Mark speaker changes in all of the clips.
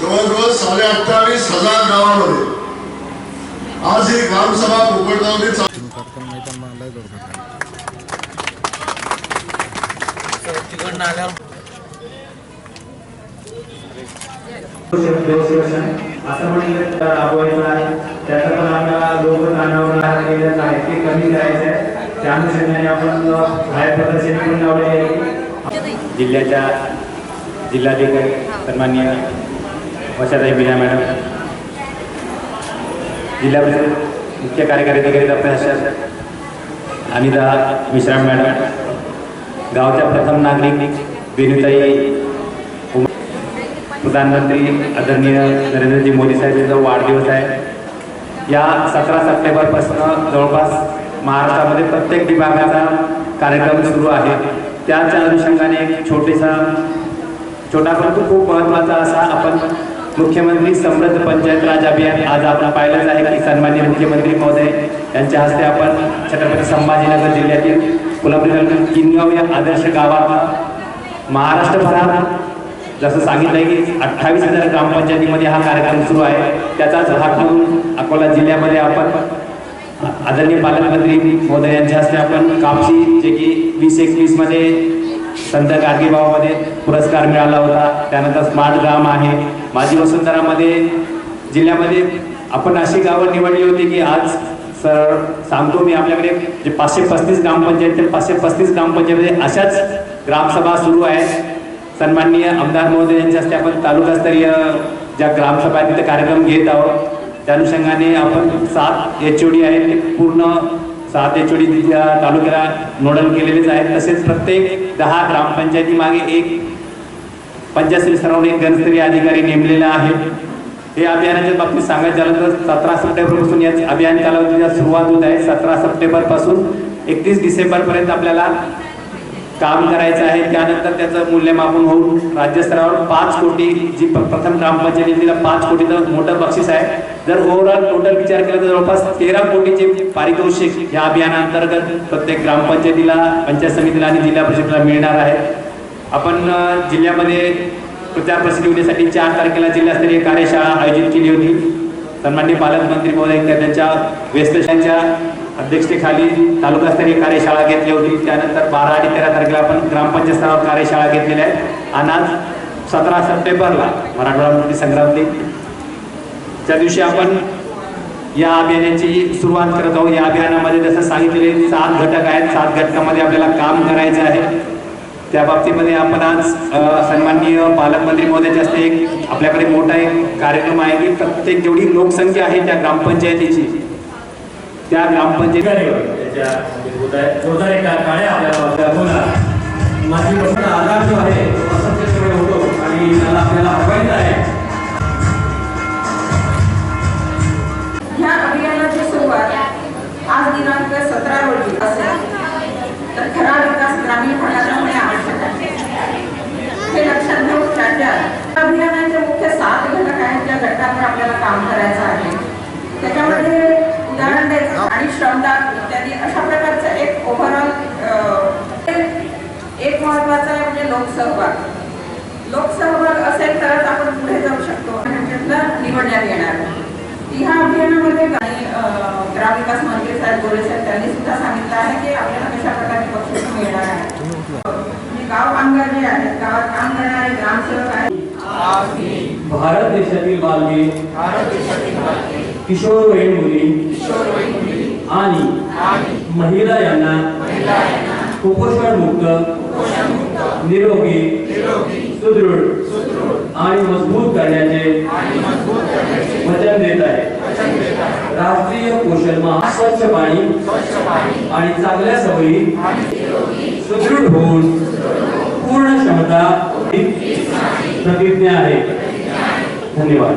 Speaker 1: जवळजवळ साडे अठ्ठावीस हजार गावामध्ये. आज ही ग्रामसभा कोकणगावने
Speaker 2: असं म्हणलं राबवायचं आहे त्याचा पण आपल्याला लोक कानावर आहे ते कमी करायचं आहे त्या अनुषंगाने आपण बाहेर प्रदर्शनी पण लावलेली जिल्ह्याच्या जिल्हाधिकारी सन्मान्य वशाताई बिना मॅडम. जिल्हा परिषद मुख्य कार्यकारी अधिकारी डॉक्टर हर्षद अनिता मिश्राम मॅडम. गावच्या प्रथम नागरिक बेनुताई प्रधानमंत्री आदरणीय नरेंद्रजी मोदी साहेब यांचा वाढदिवस आहे. या सतरा सप्टेंबरपासून जवळपास महाराष्ट्रामध्ये प्रत्येक विभागाचा कार्यक्रम सुरू आहे. त्याच्या अनुषंगाने एक छोटेसा छोटा परंतु खूप महत्त्वाचा असा आपण मुख्यमंत्री समृद्ध पंचायत राज अभियान आज आपण पाहिलंच आहे की सन्मान्य मुख्यमंत्री महोदय यांच्या हस्ते आपण छत्रपती संभाजीनगर जिल्ह्यातील कोल्हापूर किनगाव या आदर्श गावात महाराष्ट्रभरात जसं सांगितलंय की अठ्ठावीस हजार ग्रामपंचायतीमध्ये हा कार्यक्रम सुरू आहे. त्याचाच भाग म्हणून अकोला जिल्ह्यामध्ये आपण आदरणीय पालकमंत्री महोदय यांच्या हस्ते आपण कापशी जे की वीस एकवीसमध्ये संत गाडगेबाबामध्ये पुरस्कार मिळाला होता. त्यानंतर स्मार्ट ग्राम आहे. माझी वसुंधरामध्ये जिल्ह्यामध्ये आपण अशी गावं निवडली होती की आज सर सांगतो मी आपल्याकडे जे पाचशे पस्तीस ग्रामपंचायत ते पाचशे पस्तीस ग्रामपंचायतमध्ये अशाच ग्रामसभा सुरू आहे सन्माननीय आमदार महोदय यांच्या हस्ते आपण तालुकास्तरीय ज्या ग्रामसभा तिथे कार्यक्रम घेत आहोत. त्या अनुषंगाने आपण सात एच ओ डी आहेत ते पूर्ण सात एच ओ डी तालुक्याला नोडल केलेलेच आहेत. तसेच प्रत्येक दहा ग्रामपंचायतीमागे एक पंचायत सर्वांनी एक गणस्तरीय अधिकारी नेमलेला आहे हे अभियानाच्या बाबतीत सांगायचं झालं तर सतरा सप्टेंबरपासून या अभियान कालावधीला सुरुवात होत आहे. सतरा सप्टेंबरपासून एकतीस डिसेंबरपर्यंत आपल्याला काम करायचं आहे. त्यानंतर त्याचं मूल्यमापन होऊन राज्यस्तरावर पाच कोटी जी प- प्रथम ग्रामपंचायतीला पाच कोटीचं मोठं बक्षीस आहे. जर ओव्हरऑल टोटल विचार केला तर जवळपास तेरा कोटीचे पारितोषिक या अभियानाअंतर्गत प्रत्येक ग्रामपंचायतीला पंचायत समितीला आणि जिल्हा परिषदेला मिळणार आहे. आपण जिल्ह्यामध्ये प्रचार प्रसिद्धी होण्यासाठी चार तारखेला जिल्हास्तरीय कार्यशाळा आयोजित केली होती. सन्माननीय पालकमंत्री महोदय त्यांच्या व्यस्तशांच्या अध्यक्षतेखाली तालुकास्तरीय कार्यशाळा घेतली होती. त्यानंतर बारा आणि तेरा तारखेला आपण ग्रामपंचायत स्तरावर कार्यशाळा घेतलेल्या आहेत. आणि आज सतरा सप्टेंबरला मराठवाडा मुक्ती संग्राम दिन त्या दिवशी आपण या अभियानाची सुरुवात करत आहोत. या अभियानामध्ये जसं सांगितलेले सात घटक आहेत. सात घटकामध्ये आपल्याला काम करायचं आहे. त्या बाबतीमध्ये आपण आज सन्माननीय पालकमंत्री महोदयाच्या हस्ते एक आपल्याकडे मोठा एक कार्यक्रम आहे की प्रत्येक जेवढी लोकसंख्या आहे त्या ग्रामपंचायतीची त्या ग्रामपंचायती
Speaker 3: माझी गोष्ट आधार जो आहे होतो आणि त्याला आपल्याला हवायचं आहे.
Speaker 4: ह्या अभियानाची सुरुवात आज दिनांक सतरा रोजी असेल. तर खरा विकास ग्रामीण भागात हे लक्षात घेऊन राज्यात अभियानाचे मुख्य सात घटक आहेत ज्या घटकांवर आपल्याला काम करायचं आहे. त्याच्यामध्ये उदाहरण द्यायचं आणि श्रमदान इत्यादी अशा प्रकारचं एक ओव्हरऑल एक महत्त्वाचा आहे म्हणजे लोकसहभाग. लोकसहभाग असेल तरच आपण पुढे जाऊ शकतो. निवडण्यात येणार. ह्या अभियानामध्ये ग्रामविकास मंत्री साहेब गोरे साहेब त्यांनी सुद्धा सांगितलं आहे की आपल्याला कशा प्रकारचे बक्षीस मिळणार आहे. गाव कामगार जे आहेत गावात काम करणारे ग्रामसेवक आहेत.
Speaker 3: भारत देशातील बालके किशोरवयीन मुली आणि महिला यांना कुपोषण मुक्त निरोगी सुदृढ आणि मजबूत करण्याचे वचन देत आहे. राष्ट्रीय पोषण माह स्वच्छ पाणी आणि चांगल्या सवयी सुदृढ होऊन पूर्ण क्षमता प्रतिज्ञा आहे. धन्यवाद.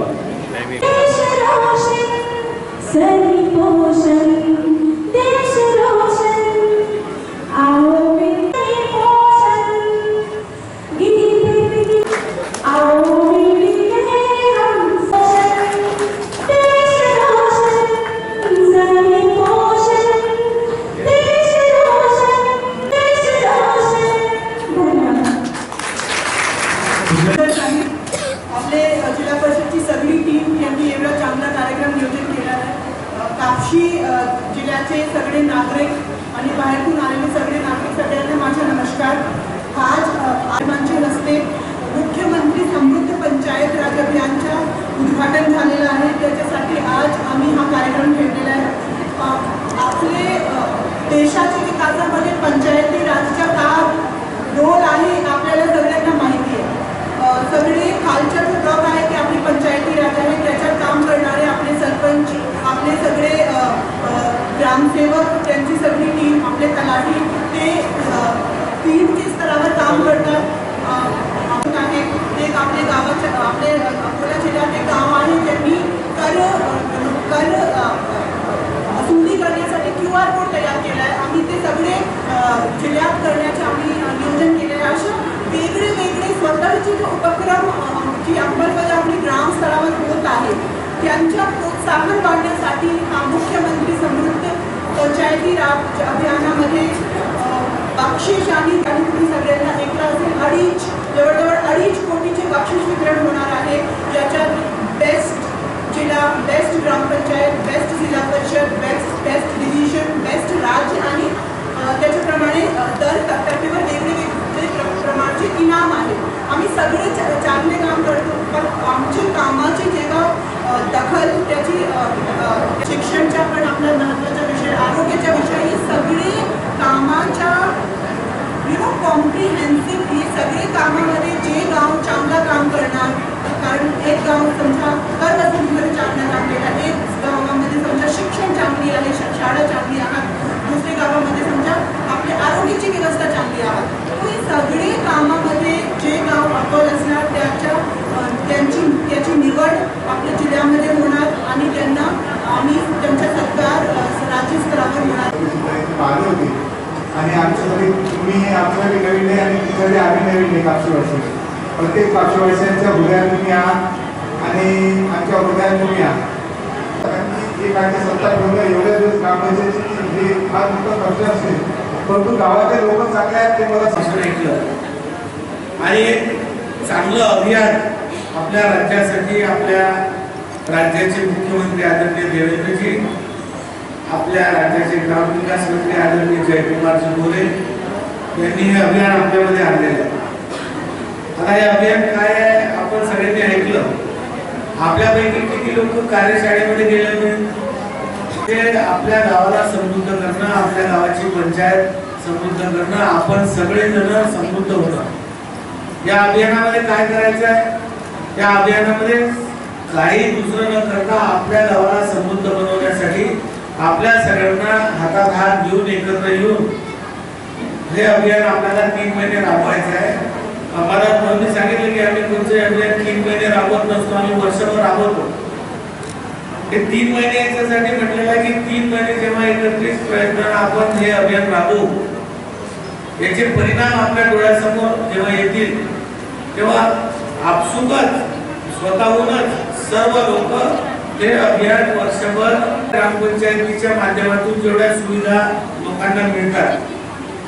Speaker 5: जिल्ह्याचे सगळे नागरिक आणि बाहेरून आलेले सगळे नागरिक सगळ्यांना माझा नमस्कार. आज अ, रस्ते मुख्यमंत्री समृद्ध पंचायत राज अभियानच्या उद्घाटन झालेलं आहे. त्याच्यासाठी आज आम्ही हा कार्यक्रम घेतलेला आहे. आपले देशाच्या विकासामध्ये पंचायती राजचा का रोल आहे आपल्याला सगळ्यांना माहिती आहे अ, सगळे खालच्या जो ब्लॉक आहे ते आपली पंचायती राज आहे त्याच्यात काम करणारे आपले सरपंच आपले सगळे अ, अ, ग्रामसेवक त्यांची सगळी टीम आपले तलाठी ते टीमच्या स्तरावर काम करतात अ, आपण आहे ते एक आपले गावाच्या आपले अकोला जिल्ह्यात एक गाव आहे त्यांनी कर कर अ, सुंदी करण्यासाठी क्यू आर कोड तयार केला आहे आम्ही ते सगळे अ, जिल्ह्यात करण्याचे आम्ही अ, नियोजन केलेले आहे अशा वेगळे वेगळे स्वतःचे जे उपक्रम अ, जी अंमलबजावणी ग्रामस्तरावर होत आहे साखर वाढण्यासाठी हा मुख्यमंत्री समृद्ध पंचायती राज अभियानामध्ये बक्षीस आणि आणि तुम्ही सगळ्यांना ऐकलं असेल अडीच जवळजवळ अडीच कोटीचे बक्षीस वितरण होणार आहे याच्यात बेस्ट जिल्हा बेस्ट ग्रामपंचायत बेस्ट जिल्हा परिषद बेस्ट बेस्ट डिव्हिजन बेस्ट राज्य आणि अ, त्याच्याप्रमाणे अ, दर टप्प्यावर वेगवेगळे प्र- प्रमाणचे इनाम आहे आम्ही सगळे चा- चांगले काम करतो पण आमची कामाची जेव्हा अ, दखल त्याची अ, अ, शिक्षणच्या पण आपला महत्त्वाचा विषय आरोग्याच्या विषयी हे सगळे कामाच्या यु नो कॉम्प्रिहेन्सिव्ह हे कामामध्ये जे गाव चांगलं काम करणार कारण एक गाव समजा कर वसुलीमध्ये काम केला एक गावामध्ये समजा शिक्षण चांगली आहे शाळा चांगली आहात दुसऱ्या गावामध्ये समजा आपल्या आरोग्याची व्यवस्था चांगली आहात तर सगळी सगळे कामामध्ये जे गाव अव्वल असणार त्याच्या त्यांची त्याची निवड आपल्या जिल्ह्यामध्ये होणार आणि त्यांना आम्ही त्यांच्या सरकार राज्यस्तरावर होणार.
Speaker 6: आणि तुम्ही आमच्यासाठी नवीन आहे आणि तुमच्यासाठी आम्ही नवीन आहे कापशीवासी प्रत्येक कापशीवासियांच्या हृदयात तुम्ही आहात आणि आमच्या हृदयात तुम्ही आहात एक आणि सत्ता ठेवणं एवढ्या दिवस ग्रामपंचायतीची हे फार मोठं कष्ट असेल परंतु गावातले लोक चांगले आहेत ते मला सांग-
Speaker 3: ऐकलं. आणि एक चांगलं अभियान आपल्या राज्यासाठी आपल्या राज्याचे मुख्यमंत्री आदरणीय देवेंद्रजी आपल्या राज्याचे ग्रामविकास मंत्री आदरणीय जयकुमारजी बोले यांनी हे अभियान आपल्यामध्ये आणलेलं आता हे अभियान काय आहे आपण सगळ्यांनी ऐकलं. आपल्यापैकी किती लोक कार्यशाळेमध्ये गेले ते आपल्या गावाला समृद्ध करणं आपल्या गावाची पंचायत समृद्ध करणं आपण सगळेजण समृद्ध होणं. या अभियानामध्ये काय करायचं आहे? या अभियानामध्ये काही दुसरं न करता आपल्या गावाला समृद्ध बनवण्यासाठी आपल्या सगळ्यांना हातात हात घेऊन एकत्र येऊन हे अभियान आपल्याला तीन महिने राबवायचं आहे. आम्हाला म्हणून सांगितलं की आम्ही कोणते अभियान तीन महिने राबवत नसतो आम्ही वर्षभर राबवतो. हे तीन महिने याच्यासाठी म्हटलेलं आहे की तीन महिने जेव्हा एकत्रित प्रयत्न आपण हे अभियान राबवू याचे परिणाम आपल्या डोळ्यासमोर जेव्हा येतील तेव्हा आपसुकच स्वतःहूनच सर्व लोक हे अभियान वर्षभर ग्रामपंचायतीच्या माध्यमातून जेवढ्या सुविधा लोकांना मिळतात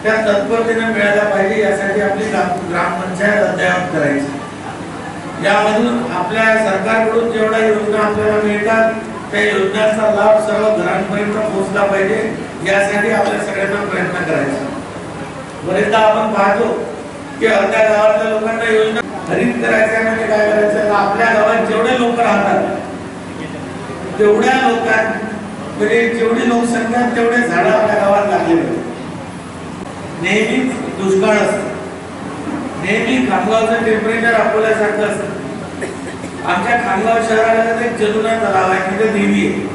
Speaker 3: त्या तत्परतेने मिळायला पाहिजे यासाठी आपली ग्रामपंचायत अद्ययावत करायची. यामधून आपल्या सरकारकडून जेवढ्या योजना आपल्याला मिळतात त्या योजनांचा लाभ सर्व घरांपर्यंत पोहोचला पाहिजे यासाठी आपल्या सगळ्यांना प्रयत्न करायचा. बरेचदा आपण पाहतो की अर्ध्या गावातल्या लोकांना योजना हरित करायच्या म्हणजे काय करायचं? आपल्या गावात जेवढे लोक राहतात तेवढ्या लोकांना म्हणजे जेवढी लोकसंख्या तेवढे झाडं आपल्या गावात लागले पाहिजे नेहमीच दुष्काळ असतो. नेहमी खामगावचं टेम्परेचर अकोल्यासारखं असतं. आमच्या खामगाव शहराला एक जलुना तलाव आहे तिथे देवी आहे.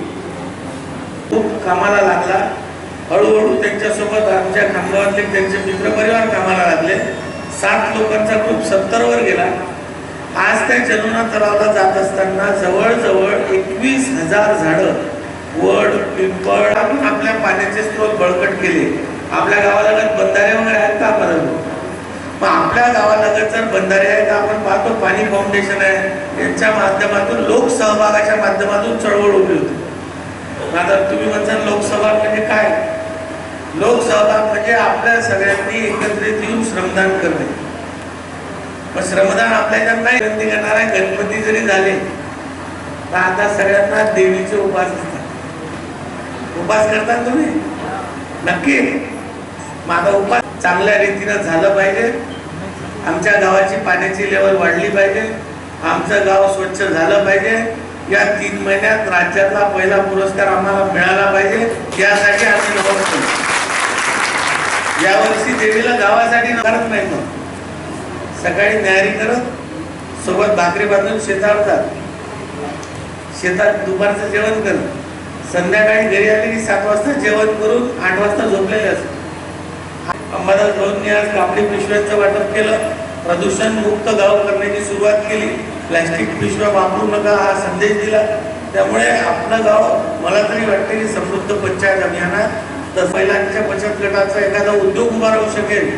Speaker 3: खूप कामाला लागला. हळूहळू त्यांच्यासोबत आमच्या खामगावातले त्यांचे मित्रपरिवार कामाला लागले. सात लोकांचा ग्रुप सत्तरवर गेला. आज त्या जलुना तलावाला जात असताना जवळजवळ एकवीस हजार झाडं वड पिंपळ आपण आपल्या पाण्याचे स्रोत बळकट केले. आपल्या गावालगत बंधारे वगैरे आहेत का परंतु? मग आपल्या गावालगत जर बंधारे आहे आपण पाहतो पाणी फाउंडेशन आहे. यांच्या माध्यमातून लोकसहभागाच्या माध्यमातून चळवळ उभी होती. आता तुम्ही म्हणता लोकसभा म्हणजे काय? लोकसहभाग म्हणजे आपल्या सगळ्यांनी एकत्रित येऊन श्रमदान करणे. पण श्रमदान आपल्या इथं नाही बंदी करणार आहे गणपती जरी झाले तर आता सगळ्यांना देवीचे उपास असतात. उपास करता तुम्ही? नक्की? माझा उपाय चांगल्या रीतीनं झालं पाहिजे. आमच्या गावाची पाण्याची लेवल वाढली पाहिजे. आमचं गाव स्वच्छ झालं पाहिजे. या तीन महिन्यात राज्यातला पहिला पुरस्कार आम्हाला मिळाला पाहिजे. यासाठी आम्ही नवस यावर्षी देवीला गावासाठी करत नाही मग सकाळी न्यारी करत सोबत भाकरी बांधून शेतावर जात. शेतात दुपारचं जेवण करत संध्याकाळी घरी आले की सात वाजता जेवण करून आठ वाजता झोपलेले असतात अंबादास भाऊंनी आज कापडी पिशव्यांचं वाटप केलं प्रदूषण मुक्त गाव करण्याची सुरुवात केली. प्लॅस्टिक पिशव्या वापरू नका हा संदेश दिला. त्यामुळे आपलं गाव मला तरी वाटते की समृद्ध पंचायत अभियानात तर महिलांच्या बचत गटाचा एखादा उद्योग उभा राहू शकेल.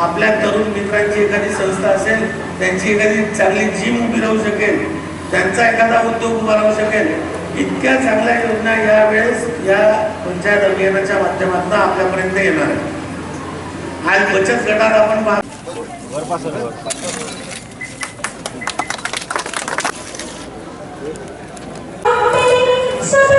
Speaker 3: आपल्या तरुण मित्रांची एखादी संस्था असेल त्यांची एखादी चांगली जिम उभी राहू शकेल त्यांचा एखादा उद्योग उभा राहू शकेल. इतक्या चांगल्या योजना यावेळेस या पंचायत अभियानाच्या माध्यमातून आपल्यापर्यंत येणार आहे. आज बचत गटात आपण पाहतो
Speaker 7: सब